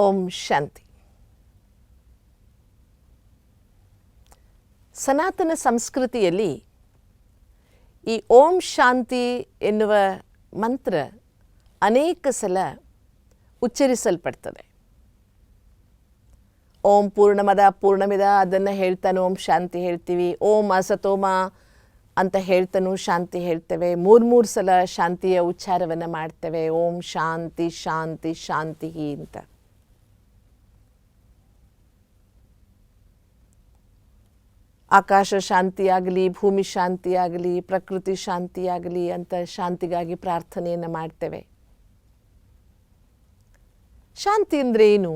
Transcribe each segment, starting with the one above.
ಓಂ ಶಾಂತಿ ಸನಾತನ ಸಂಸ್ಕೃತಿಯಲ್ಲಿ ಈ ಓಂ ಶಾಂತಿ ಎನ್ನುವ ಮಂತ್ರ ಅನೇಕ ಸಲ ಉಚ್ಚರಿಸಲ್ಪಡ್ತದೆ. ಓಂ ಪೂರ್ಣಮದ ಪೂರ್ಣಮಿದ ಅದನ್ನು ಹೇಳ್ತಾನೆ, ಓಂ ಶಾಂತಿ ಹೇಳ್ತೀವಿ, ಓಂ ಅಸತೋಮ ಅಂತ ಹೇಳ್ತಾನೂ ಶಾಂತಿ ಹೇಳ್ತೇವೆ, ಮೂರು ಮೂರು ಸಲ ಶಾಂತಿಯ ಉಚ್ಚಾರವನ್ನು ಮಾಡ್ತೇವೆ, ಓಂ ಶಾಂತಿ ಶಾಂತಿ ಶಾಂತಿ ಅಂತ. ಆಕಾಶ ಶಾಂತಿಯಾಗಲಿ, ಭೂಮಿ ಶಾಂತಿಯಾಗಲಿ, ಪ್ರಕೃತಿ ಶಾಂತಿಯಾಗಲಿ ಅಂತ ಶಾಂತಿಗಾಗಿ ಪ್ರಾರ್ಥನೆಯನ್ನು ಮಾಡ್ತೇವೆ. ಶಾಂತಿ ಅಂದರೆ ಏನು?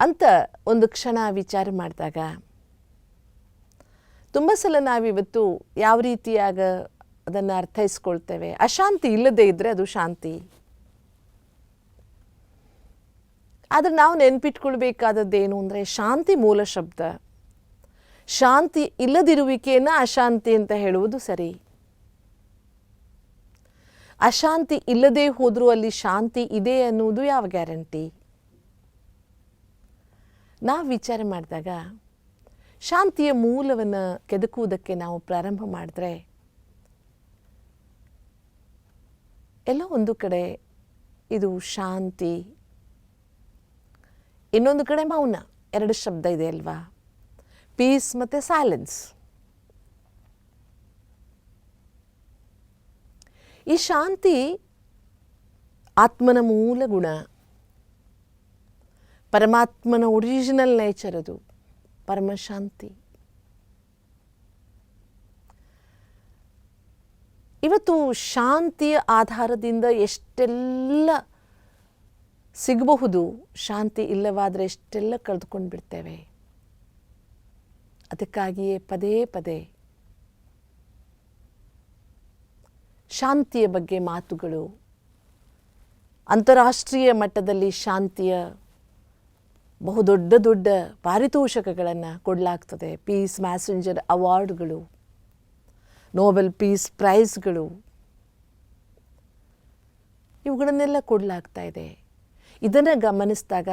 ಅಂತ ಒಂದು ಕ್ಷಣ ವಿಚಾರ ಮಾಡಿದಾಗ, ತುಂಬ ಸಲ ನಾವಿವತ್ತು ಯಾವ ರೀತಿಯಾಗ ಅದನ್ನು ಅರ್ಥೈಸ್ಕೊಳ್ತೇವೆ? ಅಶಾಂತಿ ಇಲ್ಲದೇ ಇದ್ದರೆ ಅದು ಶಾಂತಿ. ಆದರೆ ನಾವು ನೆನ್ಪಿಟ್ಕೊಳ್ಬೇಕಾದದ್ದೇನು ಅಂದರೆ ಶಾಂತಿ ಮೂಲ ಶಬ್ದ. ಶಾಂತಿ ಇಲ್ಲದಿರುವಿಕೆಯನ್ನು ಅಶಾಂತಿ ಅಂತ ಹೇಳುವುದು ಸರಿ. ಅಶಾಂತಿ ಇಲ್ಲದೆ ಹೋದರೂ ಅಲ್ಲಿ ಶಾಂತಿ ಇದೆ ಅನ್ನುವುದು ಯಾವ ಗ್ಯಾರಂಟಿ? ನಾವು ವಿಚಾರ ಮಾಡಿದಾಗ ಶಾಂತಿಯ ಮೂಲವನ್ನು ಕೆದಕುವುದಕ್ಕೆ ನಾವು ಪ್ರಾರಂಭ ಮಾಡಿದ್ರೆ ಎಲ್ಲ ಒಂದು ಕಡೆ ಇದು ಶಾಂತಿ ಇನ್ನೊಂದು ಕಡೆ ಮೌನ, ಎರಡು ಶಬ್ದ ಇದೆ ಅಲ್ವಾ? ಪೀಸ್ ಮತ್ತು ಸೈಲೆನ್ಸ್ ಈ ಶಾಂತಿ ಆತ್ಮನ ಮೂಲ ಗುಣ, ಪರಮಾತ್ಮನ ಒರಿಜಿನಲ್ ನೇಚರ್ ಅದು ಪರಮಶಾಂತಿ ಇವತ್ತು ಶಾಂತಿಯ ಆಧಾರದಿಂದ ಎಷ್ಟೆಲ್ಲ ಸಿಗಬಹುದು. ಶಾಂತಿ ಇಲ್ಲವಾದರೆ ಎಷ್ಟೆಲ್ಲ ಕಳೆದುಕೊಂಡು ಬಿಡ್ತೇವೆ. ಅದಕ್ಕಾಗಿಯೇ ಪದೇ ಪದೇ ಶಾಂತಿಯ ಬಗ್ಗೆ ಮಾತುಗಳು. ಅಂತಾರಾಷ್ಟ್ರೀಯ ಮಟ್ಟದಲ್ಲಿ ಶಾಂತಿಯ ಬಹುದೊಡ್ಡ ದೊಡ್ಡ ಪಾರಿತೋಷಕಗಳನ್ನು ಕೊಡಲಾಗ್ತದೆ. ಪೀಸ್ ಮ್ಯಾಸೆಂಜರ್ ಅವಾರ್ಡ್ಗಳು, ನೋಬೆಲ್ ಪೀಸ್ ಪ್ರೈಸ್ಗಳು, ಇವುಗಳನ್ನೆಲ್ಲ ಕೊಡಲಾಗ್ತಾ ಇದೆ. ಇದನ್ನು ಗಮನಿಸಿದಾಗ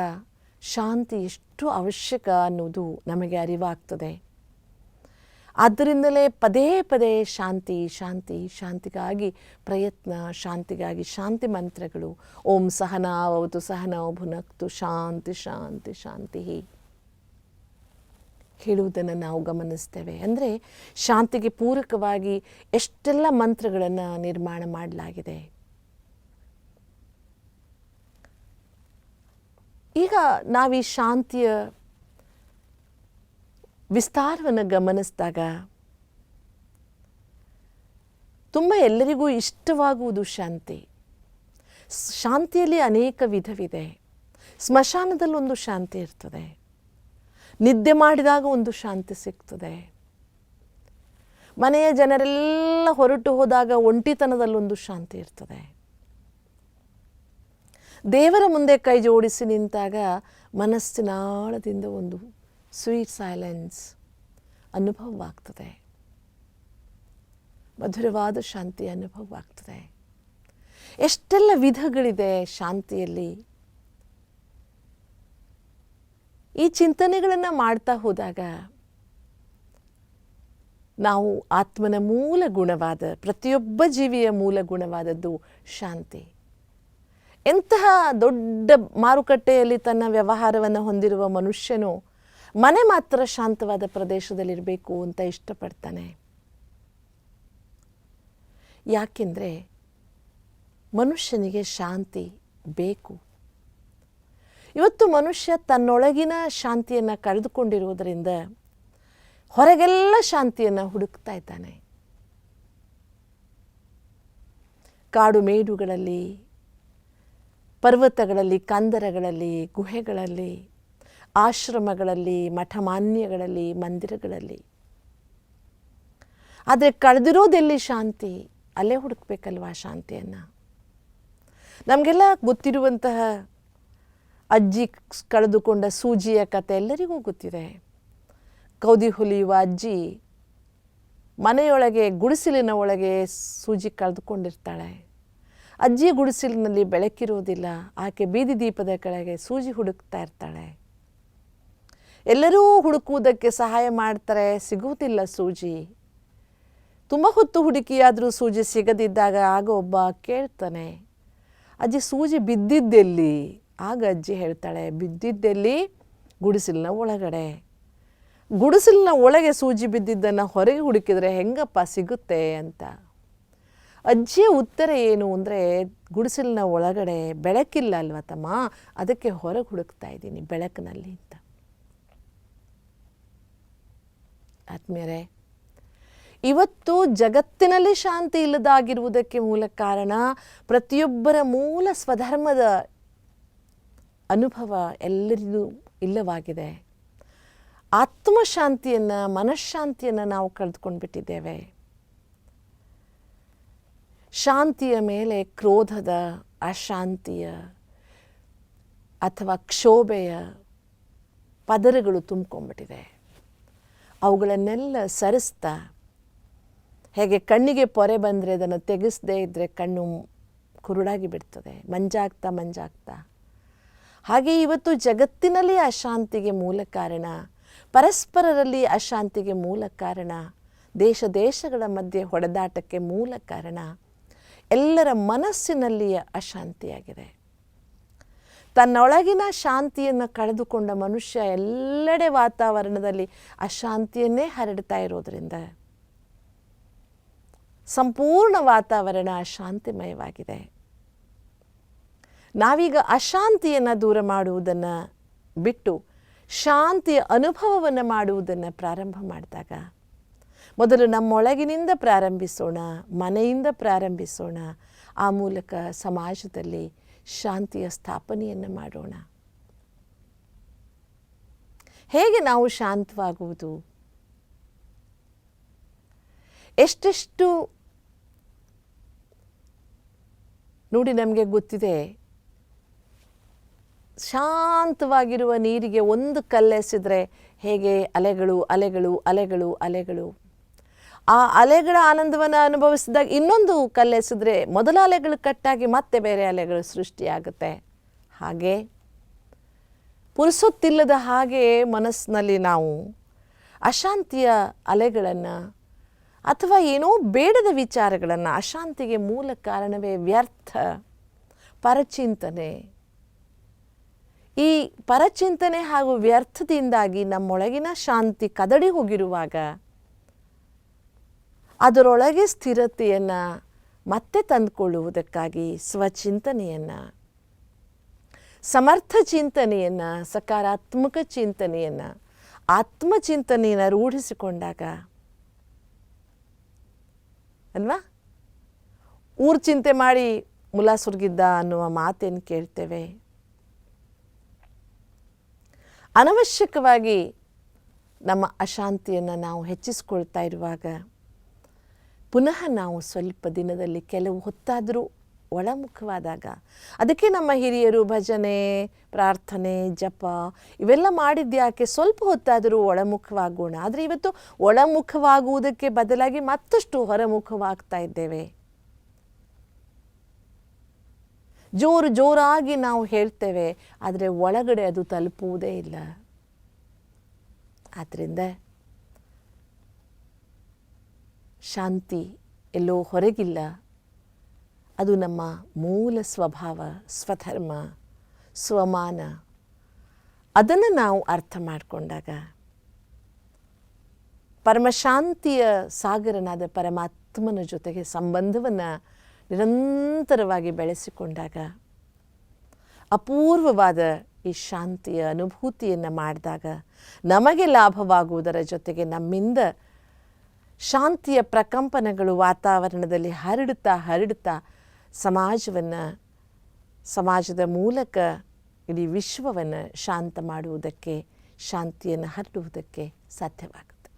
ಶಾಂತಿ ಎಷ್ಟು ಅವಶ್ಯಕ ಅನ್ನೋದು ನಮಗೆ ಅರಿವಾಗ್ತದೆ. ಆದ್ದರಿಂದಲೇ ಪದೇ ಪದೇ ಶಾಂತಿ ಶಾಂತಿ, ಶಾಂತಿಗಾಗಿ ಪ್ರಯತ್ನ, ಶಾಂತಿಗಾಗಿ ಶಾಂತಿ ಮಂತ್ರಗಳು, ಓಂ ಸಹನಾವತು ಸಹನೋ ಭುನಕ್ತು ಶಾಂತಿ ಶಾಂತಿ ಶಾಂತಿ ಹೇಳುವುದನ್ನು ನಾವು ಗಮನಿಸ್ತೇವೆ. ಅಂದರೆ ಶಾಂತಿಗೆ ಪೂರಕವಾಗಿ ಎಷ್ಟೆಲ್ಲ ಮಂತ್ರಗಳನ್ನು ನಿರ್ಮಾಣ ಮಾಡಲಾಗಿದೆ. ಈಗ ನಾವು ಈ ಶಾಂತಿಯ ವಿಸ್ತಾರವನ್ನು ಗಮನಿಸಿದಾಗ ತುಂಬ ಎಲ್ಲರಿಗೂ ಇಷ್ಟವಾಗುವುದು ಶಾಂತಿ. ಶಾಂತಿಯಲ್ಲಿ ಅನೇಕ ವಿಧವಿದೆ. ಸ್ಮಶಾನದಲ್ಲಿ ಒಂದು ಶಾಂತಿ ಇರ್ತದೆ. ನಿದ್ದೆ ಮಾಡಿದಾಗ ಒಂದು ಶಾಂತಿ ಸಿಗ್ತದೆ. ಮನೆಯ ಜನರೆಲ್ಲ ಹೊರಟು ಹೋದಾಗ ಒಂಟಿತನದಲ್ಲೊಂದು ಶಾಂತಿ ಇರ್ತದೆ. ದೇವರ ಮುಂದೆ ಕೈ ಜೋಡಿಸಿ ನಿಂತಾಗ ಮನಸ್ಸಿನ ಆಳದಿಂದ ಒಂದು ಸ್ವೀಟ್ ಸೈಲೆನ್ಸ್ ಅನುಭವವಾಗ್ತದೆ. ಮಧುರವಾದ ಶಾಂತಿ ಅನುಭವವಾಗ್ತದೆ. ಎಷ್ಟೆಲ್ಲ ವಿಧಗಳಿದೆ ಶಾಂತಿಯಲ್ಲಿ. ಈ ಚಿಂತನೆಗಳನ್ನು ಮಾಡ್ತಾ ಹೋದಾಗ ನಾವು ಆತ್ಮನ ಮೂಲ ಗುಣವಾದ ಪ್ರತಿಯೊಬ್ಬ ಜೀವಿಯ ಮೂಲ ಗುಣವಾದದ್ದು ಶಾಂತಿ. ಎಂತಹ ದೊಡ್ಡ ಮಾರುಕಟ್ಟೆಯಲ್ಲಿ ತನ್ನ ವ್ಯವಹಾರವನ್ನು ಹೊಂದಿರುವ ಮನುಷ್ಯನು ಮನೆ ಮಾತ್ರ ಶಾಂತವಾದ ಪ್ರದೇಶದಲ್ಲಿರಬೇಕು ಅಂತ ಇಷ್ಟಪಡ್ತಾನೆ. ಯಾಕೆಂದರೆ ಮನುಷ್ಯನಿಗೆ ಶಾಂತಿ ಬೇಕು. ಇವತ್ತು ಮನುಷ್ಯ ತನ್ನೊಳಗಿನ ಶಾಂತಿಯನ್ನು ಕಳೆದುಕೊಂಡಿರುವುದರಿಂದ ಹೊರಗೆಲ್ಲ ಶಾಂತಿಯನ್ನು ಹುಡುಕ್ತಾ ಇದ್ದಾನೆ. ಕಾಡು ಮೇಡುಗಳಲ್ಲಿ ಪರ್ವತಗಳಲ್ಲಿ, ಕಂದರಗಳಲ್ಲಿ, ಗುಹೆಗಳಲ್ಲಿ, ಆಶ್ರಮಗಳಲ್ಲಿ, ಮಠಮಾನ್ಯಗಳಲ್ಲಿ, ಮಂದಿರಗಳಲ್ಲಿ. ಆದರೆ ಕಳೆದಿರೋದೆಲ್ಲಿ ಶಾಂತಿ? ಅಲ್ಲೇ ಹುಡುಕ್ಬೇಕಲ್ವಾ ಶಾಂತಿಯನ್ನು? ನಮಗೆಲ್ಲ ಗೊತ್ತಿರುವಂತಹ ಅಜ್ಜಿ ಕಳೆದುಕೊಂಡ ಸೂಜಿಯ ಕತೆ ಎಲ್ಲರಿಗೂ ಗೊತ್ತಿದೆ. ಕೌದಿ ಹುಲಿಯುವ ಅಜ್ಜಿ ಮನೆಯೊಳಗೆ, ಗುಡಿಸಲಿನ ಒಳಗೆ ಸೂಜಿ ಕಳೆದುಕೊಂಡಿರ್ತಾಳೆ. ಅಜ್ಜಿ ಗುಡಿಸಿಲಿನಲ್ಲಿ ಬೆಳಕಿರೋದಿಲ್ಲ ಆಕೆ ಬೀದಿ ದೀಪದ ಕೆಳಗೆ ಸೂಜಿ ಹುಡುಕ್ತಾ ಇರ್ತಾಳೆ. ಎಲ್ಲರೂ ಹುಡುಕುವುದಕ್ಕೆ ಸಹಾಯ ಮಾಡ್ತಾರೆ, ಸಿಗುವುದಿಲ್ಲ ಸೂಜಿ. ತುಂಬ ಹೊತ್ತು ಹುಡುಕಿಯಾದರೂ ಸೂಜಿ ಸಿಗದಿದ್ದಾಗ ಆಗ ಒಬ್ಬ ಕೇಳ್ತಾನೆ, ಅಜ್ಜಿ, ಸೂಜಿ ಬಿದ್ದಿದ್ದೆಲ್ಲಿ? ಆಗ ಅಜ್ಜಿ ಹೇಳ್ತಾಳೆ, ಬಿದ್ದಿದ್ದೆಲ್ಲಿ? ಗುಡಿಸಿಲಿನ ಒಳಗಡೆ. ಗುಡಿಸಿಲಿನ ಒಳಗೆ ಸೂಜಿ ಬಿದ್ದಿದ್ದನ್ನು ಹೊರಗೆ ಹುಡುಕಿದರೆ ಹೆಂಗಪ್ಪ ಸಿಗುತ್ತೆ? ಅಂತ. ಅಜ್ಜಿಯ ಉತ್ತರ ಏನು ಅಂದರೆ, ಗುಡಿಸಲಿನ ಒಳಗಡೆ ಬೆಳಕಿಲ್ಲ ಅಲ್ವ ತಮ್ಮ? ಅದಕ್ಕೆ ಹೊರಗೆ ಹುಡುಕ್ತಾ ಇದ್ದೀನಿ ಬೆಳಕಿನಲ್ಲಿ ಅಂತ. ಆತ್ಮೀಯರೇ, ಇವತ್ತು ಜಗತ್ತಿನಲ್ಲಿ ಶಾಂತಿ ಇಲ್ಲದಾಗಿರುವುದಕ್ಕೆ ಮೂಲ ಕಾರಣ ಪ್ರತಿಯೊಬ್ಬರ ಮೂಲ ಸ್ವಧರ್ಮದ ಅನುಭವ ಎಲ್ಲರಿಗೂ ಇಲ್ಲವಾಗಿದೆ. ಆತ್ಮಶಾಂತಿಯನ್ನು, ಮನಃಶಾಂತಿಯನ್ನು ನಾವು ಕಳೆದುಕೊಂಡು ಬಿಟ್ಟಿದ್ದೇವೆ ಶಾಂತಿಯ ಮೇಲೆ ಕ್ರೋಧದ ಅಶಾಂತಿಯ ಅಥವಾ ಕ್ಷೋಭೆಯ ಪದರಗಳು ತುಂಬ್ಕೊಂಡ್ಬಿಟ್ಟಿದೆ. ಅವುಗಳನ್ನೆಲ್ಲ ಸರಿಸ್ತಾ ಹೇಗೆ ಕಣ್ಣಿಗೆ ಪೊರೆ ಬಂದರೆ ಅದನ್ನು ತೆಗೆಸದೇ ಇದ್ದರೆ ಕಣ್ಣು ಕುರುಡಾಗಿ ಬಿಡ್ತದೆ, ಮಂಜಾಗ್ತಾ ಮಂಜಾಗ್ತಾ. ಹಾಗೆ ಇವತ್ತು ಜಗತ್ತಿನಲ್ಲಿ ಅಶಾಂತಿಗೆ ಮೂಲ ಕಾರಣ, ಪರಸ್ಪರರಲ್ಲಿ ಅಶಾಂತಿಗೆ ಮೂಲ ಕಾರಣ, ದೇಶ ದೇಶಗಳ ಮಧ್ಯೆ ಹೊಡೆದಾಟಕ್ಕೆ ಮೂಲ ಕಾರಣ ಎಲ್ಲರ ಮನಸ್ಸಿನಲ್ಲಿಯ ಅಶಾಂತಿಯಾಗಿದೆ. ತನ್ನೊಳಗಿನ ಶಾಂತಿಯನ್ನು ಕಳೆದುಕೊಂಡ ಮನುಷ್ಯ ಎಲ್ಲೆಡೆ ವಾತಾವರಣದಲ್ಲಿ ಅಶಾಂತಿಯನ್ನೇ ಹರಡ್ತಾ ಇರೋದರಿಂದ ಸಂಪೂರ್ಣ ವಾತಾವರಣ ಅಶಾಂತಿಮಯವಾಗಿದೆ. ನಾವೀಗ ಅಶಾಂತಿಯನ್ನು ದೂರ ಮಾಡುವುದನ್ನು ಬಿಟ್ಟು ಶಾಂತಿಯ ಅನುಭವವನ್ನು ಮಾಡುವುದನ್ನು ಪ್ರಾರಂಭ ಮಾಡಿದಾಗ ಮೊದಲು ನಮ್ಮೊಳಗಿನಿಂದ ಪ್ರಾರಂಭಿಸೋಣ, ಮನೆಯಿಂದ ಪ್ರಾರಂಭಿಸೋಣ. ಆ ಮೂಲಕ ಸಮಾಜದಲ್ಲಿ ಶಾಂತಿಯ ಸ್ಥಾಪನೆಯನ್ನು ಮಾಡೋಣ. ಹೇಗೆ ನಾವು ಶಾಂತವಾಗುವುದು? ಎಷ್ಟೆಷ್ಟು ನೋಡಿ ನಮಗೆ ಗೊತ್ತಿದೆ. ಶಾಂತವಾಗಿರುವ ನೀರಿಗೆ ಒಂದು ಕಲ್ಲೆಸೆದರೆ ಹೇಗೆ ಅಲೆಗಳು ಅಲೆಗಳು ಅಲೆಗಳು ಅಲೆಗಳು. ಆ ಅಲೆಗಳ ಆನಂದವನ್ನು ಅನುಭವಿಸಿದಾಗ ಇನ್ನೊಂದು ಕಲ್ಲೆಸಿದ್ರೆ ಮೊದಲ ಅಲೆಗಳು ಕಟ್ಟಾಗಿ ಮತ್ತೆ ಬೇರೆ ಅಲೆಗಳು ಸೃಷ್ಟಿಯಾಗುತ್ತೆ. ಹಾಗೆ ಪುರುಸೊತ್ತಿಲ್ಲದ ಹಾಗೆ ಮನಸ್ಸಿನಲ್ಲಿ ನಾವು ಅಶಾಂತಿಯ ಅಲೆಗಳನ್ನು ಅಥವಾ ಏನೋ ಬೇಡದ ವಿಚಾರಗಳನ್ನು ಅಶಾಂತಿಗೆ ಮೂಲ ಕಾರಣವೇ ವ್ಯರ್ಥ ಪರಚಿಂತನೆ. ಈ ಪರಚಿಂತನೆ ಹಾಗೂ ವ್ಯರ್ಥದಿಂದಾಗಿ ನಮ್ಮೊಳಗಿನ ಶಾಂತಿ ಕದಡಿ ಹೋಗಿರುವಾಗ ಅದರೊಳಗೆ ಸ್ಥಿರತೆಯನ್ನು ಮತ್ತೆ ತಂದುಕೊಳ್ಳುವುದಕ್ಕಾಗಿ ಸ್ವಚಿಂತನೆಯನ್ನು, ಸಮರ್ಥ ಚಿಂತನೆಯನ್ನು, ಸಕಾರಾತ್ಮಕ ಚಿಂತನೆಯನ್ನು, ಆತ್ಮಚಿಂತನೆಯನ್ನು ರೂಢಿಸಿಕೊಂಡಾಗ ಅಲ್ವಾ? ಊರು ಚಿಂತೆ ಮಾಡಿ ಮುಲ ಸುರ್ಗಿದ್ದ ಅನ್ನುವ ಮಾತೇನು ಕೇಳ್ತೇವೆ? ಅನವಶ್ಯಕವಾಗಿ ನಮ್ಮ ಅಶಾಂತಿಯನ್ನು ನಾವು ಹೆಚ್ಚಿಸ್ಕೊಳ್ತಾ ಇರುವಾಗ ಪುನಃ ನಾವು ಸ್ವಲ್ಪ ದಿನದಲ್ಲಿ ಕೆಲವು ಹೊತ್ತಾದರೂ ಒಳಮುಖವಾದಾಗ ಅದಕ್ಕೆ ನಮ್ಮ ಹಿರಿಯರು ಭಜನೆ, ಪ್ರಾರ್ಥನೆ, ಜಪ ಇವೆಲ್ಲ ಮಾಡಿದ್ಯಾಕೆ? ಸ್ವಲ್ಪ ಹೊತ್ತಾದರೂ ಒಳಮುಖವಾಗೋಣ. ಆದರೆ ಇವತ್ತು ಒಳಮುಖವಾಗುವುದಕ್ಕೆ ಬದಲಾಗಿ ಮತ್ತಷ್ಟು ಹೊರಮುಖವಾಗ್ತಾ ಇದ್ದೇವೆ. ಜೋರು ಜೋರಾಗಿ ನಾವು ಹೇಳ್ತೇವೆ, ಆದರೆ ಒಳಗಡೆ ಅದು ತಲುಪುವುದೇ ಇಲ್ಲ. ಆದ್ದರಿಂದ ಶಾಂತಿ ಎಲ್ಲೋ ಹೊರಗಿಲ್ಲ. ಅದು ನಮ್ಮ ಮೂಲ ಸ್ವಭಾವ, ಸ್ವಧರ್ಮ, ಸ್ವಮಾನ. ಅದನ್ನು ನಾವು ಅರ್ಥ ಮಾಡಿಕೊಂಡಾಗ ಪರಮಶಾಂತಿಯ ಸಾಗರನಾದ ಪರಮಾತ್ಮನ ಜೊತೆಗೆ ಸಂಬಂಧವನ್ನು ನಿರಂತರವಾಗಿ ಬೆಳೆಸಿಕೊಂಡಾಗ ಅಪೂರ್ವವಾದ ಈ ಶಾಂತಿಯ ಅನುಭೂತಿಯನ್ನು ಮಾಡಿದಾಗ ನಮಗೆ ಲಾಭವಾಗುವುದರ ಜೊತೆಗೆ ನಮ್ಮಿಂದ ಶಾಂತಿಯ ಪ್ರಕಂಪನಗಳು ವಾತಾವರಣದಲ್ಲಿ ಹರಡುತ್ತಾ ಹರಡುತ್ತಾ ಸಮಾಜವನ್ನು, ಸಮಾಜದ ಮೂಲಕ ಇಡೀ ವಿಶ್ವವನ್ನು ಶಾಂತ ಮಾಡುವುದಕ್ಕೆ, ಶಾಂತಿಯನ್ನು ಹರಡುವುದಕ್ಕೆ ಸಾಧ್ಯವಾಗುತ್ತೆ.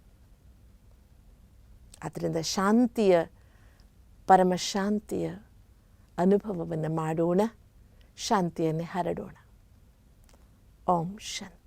ಆದ್ದರಿಂದ ಶಾಂತಿಯ, ಪರಮಶಾಂತಿಯ ಅನುಭವವನ್ನು ಮಾಡೋಣ, ಶಾಂತಿಯನ್ನು ಹರಡೋಣ. ಓಂ ಶಾಂತಿ.